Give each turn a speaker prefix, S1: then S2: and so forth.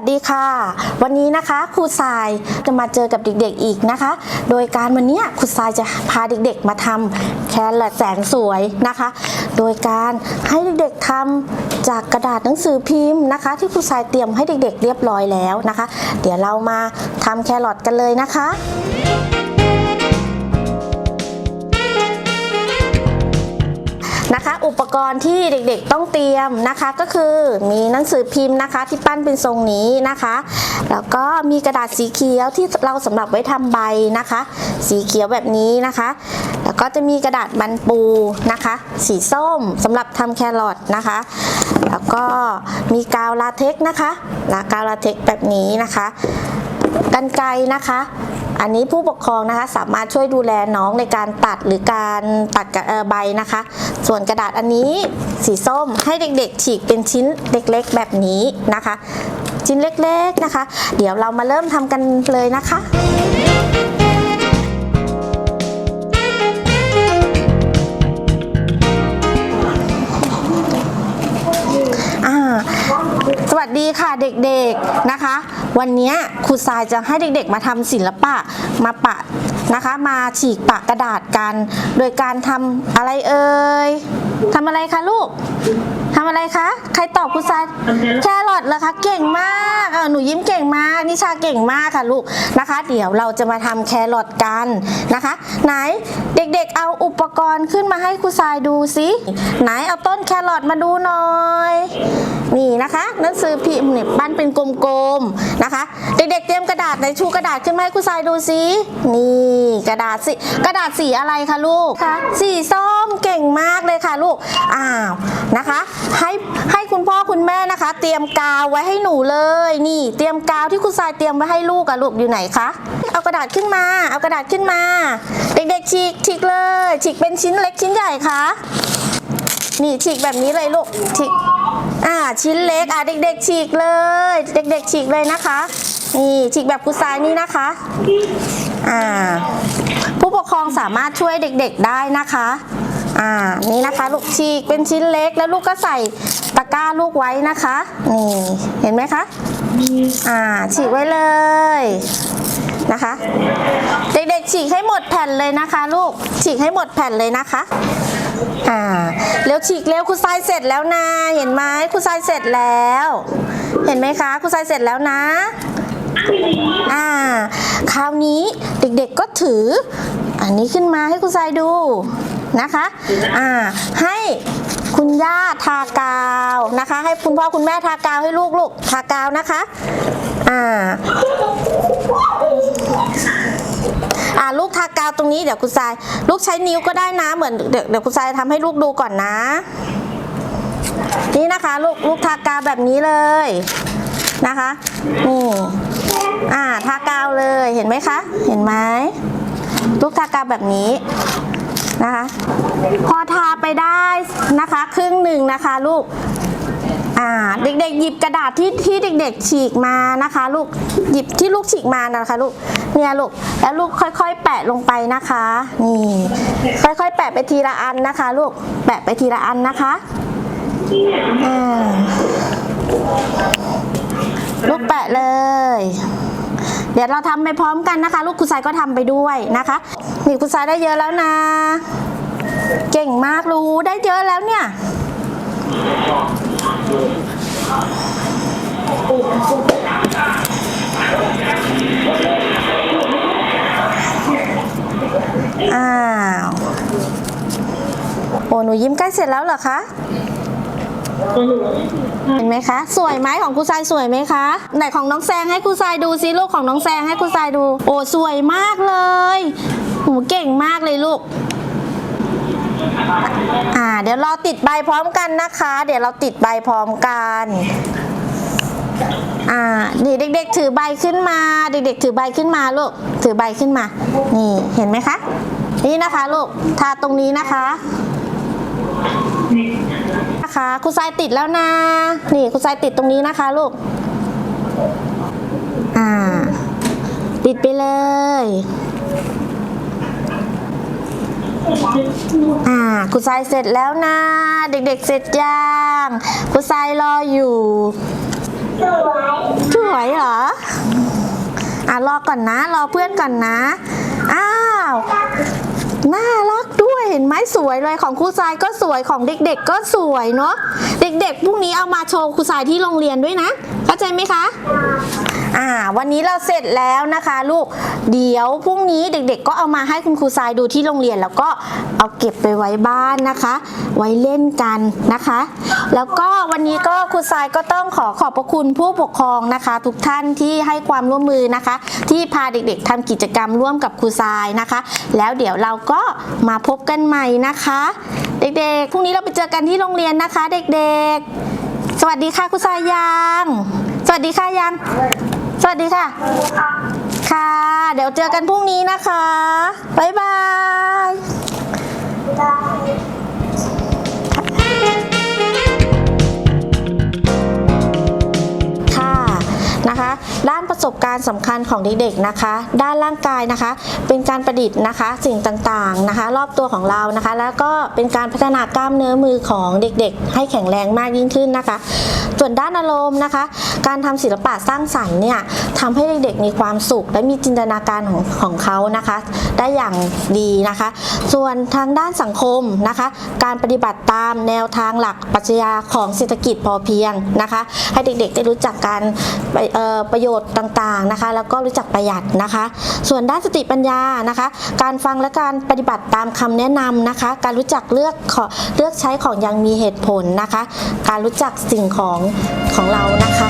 S1: วัสดีค่ะ วันนี้นะคะครูทรายจะมาเจอกับเด็กๆอีกนะคะ โดยการวันนี้ครูทรายจะพาเด็กๆมาทำแครอทแสนสวยนะคะ โดยการให้เด็กๆทำจากกระดาษหนังสือพิมพ์นะคะ ที่ครูทรายเตรียมให้เด็กๆ เรียบร้อยแล้วนะคะ เดี๋ยวเรามาทำแครอทกันเลยนะคะ กรณ์ที่เด็กๆต้องเตรียมนะคะก็คือมีหนังสือพิมพ์นะคะ ที่ปั้นเป็นทรงนี้นะคะ แล้วก็มีกระดาษสีเขียวที่เราสำหรับไว้ทำใบนะคะ สีเขียวแบบนี้นะคะ แล้วก็จะมีกระดาษมันปูนะคะ สีส้มสำหรับทำแครอทนะคะ แล้วก็มีกาวลาเท็กนะคะลากาวลาเท็กแบบนี้นะคะกันไกรนะคะ อันนี้ผู้ปกครองนะคะสามารถช่วยดูแลน้องในการตัดหรือการตัดใบนะคะ ส่วนกระดาษอันนี้สีส้มให้เด็กๆ ฉีกเป็นชิ้นเล็กๆ แบบนี้นะคะ ชิ้นเล็กๆนะคะ เดี๋ยวเรามาเริ่มทำกันเลยนะคะ สวัสดีค่ะเด็กๆนะคะ วันนี้ครูทรายจะให้เด็กๆ มาทำศิลปะมาปะนะคะมาฉีกปะกระดาษกัน โดยการทำอะไรเอ่ยทำอะไรคะลูกทำอะไรคะ ใครตอบครูทรายแครอทเหรอคะเก่งมากเออหนูยิ้มเก่งมาก นิชาเก่งมากค่ะลูกนะคะ เดี๋ยวเราจะมาทำแครอทกันนะคะ ไหนเด็กๆ เอาอุปกรณ์ขึ้นมาให้ครูทรายดูสิไหนเอาต้นแครอทมาดูหน่อย นี่นะคะหนังสือพิมพ์เนี่ยปั้นเป็นกลมๆนะคะ เด็กๆเตรียมกระดาษในชูกระดาษขึ้นมาให้ครูทรายดูสินี่กระดาษสีกระดาษสีอะไรคะลูกคะสีส้มเก่งมากเลยค่ะลูกอ้าวนะคะ ให้ เตรียมกาวไว้ให้หนูเลย นี่ เตรียมกาวที่ครูทรายเตรียมไว้ให้ลูกอะลูกอยู่ไหนคะเอากระดาษขึ้นมา เอากระดาษขึ้นมา เด็กๆฉีกฉีกเลยฉีกเป็นชิ้นเล็กชิ้นใหญ่คะนี่ฉีกแบบนี้เลยลูกฉีกอ่าชิ้นเล็กอ่าเด็ก ๆ ฉีกเลย เด็ก ๆ ฉีกเลยนะคะ นี่ฉีกแบบกุซายนี่นะคะอ่าผู้ปกครองสามารถช่วยเด็ก ๆ ได้นะคะ อ่านี่นะคะลูกฉีกเป็นชิ้นเล็กแล้วลูกก็ใส่ตะกร้าลูกไว้นะคะนี่เห็นไหมคะอ่าฉีกไว้เลยนะคะ เด็กๆฉีกให้หมดแผ่นเลยนะคะ ลูกฉีกให้หมดแผ่นเลยนะคะอ่าเร็วฉีกเร็วครูทรายเสร็จแล้วนะเห็นไหมครูทรายเสร็จแล้ว เห็นไหมคะครูทรายเสร็จแล้วนะอ่าคราวนี้เด็กๆก็ถือ อันนี้ขึ้นมาให้ครูทรายดู นะคะอ่าให้คุณย่าทากาวนะคะ ให้คุณพ่อคุณแม่ทากาวให้ลูกลูกทากาวนะคะอ่าอ่าลูกทากาวตรงนี้เดี๋ยวคุณทราย ลูกใช้นิ้วก็ได้นะเหมือนเดี๋ยวเดี๋ยวคุณทรายทำให้ลูกดูก่อนนะ นี่นะคะ ลูกลูกทากาวแบบนี้เลยนะคะนี่อ่าทากาวเลยเห็นไหมคะ เห็นไหมลูกทากาวแบบนี้ นะคะ พอทาไปได้นะคะ ครึ่งหนึ่งนะคะลูกเด็กๆ หยิบกระดาษที่ที่เด็ก ๆ ฉีกมานะคะ ลูกหยิบที่ลูกฉีกมานะคะลูกเนี่ยลูกแล้วลูกค่อย ๆ แปะลงไปนะคะนี่ค่อยๆ แปะไปทีละอันนะคะ ลูกแปะไปทีละอันนะคะลูกแปะเลย เดี๋ยวเราทำไปพร้อมกันนะคะ ลูกคุณสายก็ทำไปด้วยนะคะ นี่คุณสายได้เยอะแล้วนะ เก่งมากรู้ได้เยอะแล้วเนี่ยอ้าว โอ้หนูยิ้มใกล้เสร็จแล้วเหรอคะ เห็นไหมคะ สวยไหมของครูทรายสวยไหมคะ ไหนของน้องแซงให้ครูทรายดูซิลูกของน้องแซงให้ครูทรายดู โอ้สวยมากเลยหูเก่งมากเลยลูกอ่าเดี๋ยวเราติดใบพร้อมกันนะคะ เดี๋ยวเราติดใบพร้อมกันอ่านี่เด็ก ๆ ถือใบขึ้นมา เด็ก ๆ ถือใบขึ้นมาลูกถือใบขึ้นมา นี่เห็นไหมคะ นี่นะคะลูกทาตรงนี้นะคะ นะคะครูทรายติดแล้วนะ นี่ครูทรายติดตรงนี้นะคะลูก อ่า ติดไปเลย อ่าครูทรายเสร็จแล้วนะ เด็กๆเสร็จยังครูทรายรออยู่
S2: สวย
S1: สวยเหรอ อะรอก่อนนะ รอเพื่อนก่อนนะ อ้าว น่ารัก เห็นไหมสวยเลยของครูทรายก็สวยของเด็กๆ ก็สวยเนาะเด็กๆพรุ่งนี้เอามาโชว์ครูทรายที่โรงเรียนด้วยนะ เข้าใจไหมคะ อ่า วันนี้เราเสร็จแล้วนะคะ ลูก เดี๋ยวพรุ่งนี้เด็ก ๆ ก็เอามาให้คุณครูทรายดูที่โรงเรียน แล้วก็เอาเก็บไปไว้บ้านนะคะ ไว้เล่นกันนะคะ แล้วก็วันนี้ก็ครูทรายก็ต้องขอขอบพระคุณผู้ปกครองนะคะ ทุกท่านที่ให้ความร่วมมือนะคะ ที่พาเด็กๆทำกิจกรรมร่วมกับครูทรายนะคะ แล้วเดี๋ยวเราก็มาพบกันใหม่นะคะ เด็กๆพรุ่งนี้เราไปเจอกันที่โรงเรียนนะคะ เด็กๆสวัสดีค่ะครูทรายยัง สวัสดีค่ะยัง วัสดีค่ะ ค่ะ เดี๋ยวเจอกันพรุ่งนี้นะคะ บ๊ายบาย ประสบการณ์สำคัญของเด็กๆนะคะ ด้านร่างกายนะคะ เป็นการประดิษฐ์นะคะ สิ่งต่างๆนะคะ รอบตัวของเรานะคะ แล้วก็เป็นการพัฒนากล้ามเนื้อมือของเด็กๆ ให้แข็งแรงมากยิ่งขึ้นนะคะ ส่วนด้านอารมณ์นะคะ การทำศิลปะสร้างสรรค์เนี่ยทำให้เด็กๆ มีความสุข และมีจินตนาการของของเขานะคะ ได้อย่างดีนะคะ ส่วนทางด้านสังคมนะคะ การปฏิบัติตามแนวทางหลักปรัชญาของเศรษฐกิจพอเพียงนะคะ ให้เด็กๆ ได้รู้จักการปเอ่อประโยชน์ต่างๆนะคะ แล้วก็รู้จักประหยัดนะคะ ส่วนด้านสติปัญญานะคะ การฟังและการปฏิบัติตามคำแนะนำนะคะ การรู้จักเลือกขอเลือกใช้ของอยังมีเหตุผลนะคะ การรู้จักสิ่งของของเรานะคะ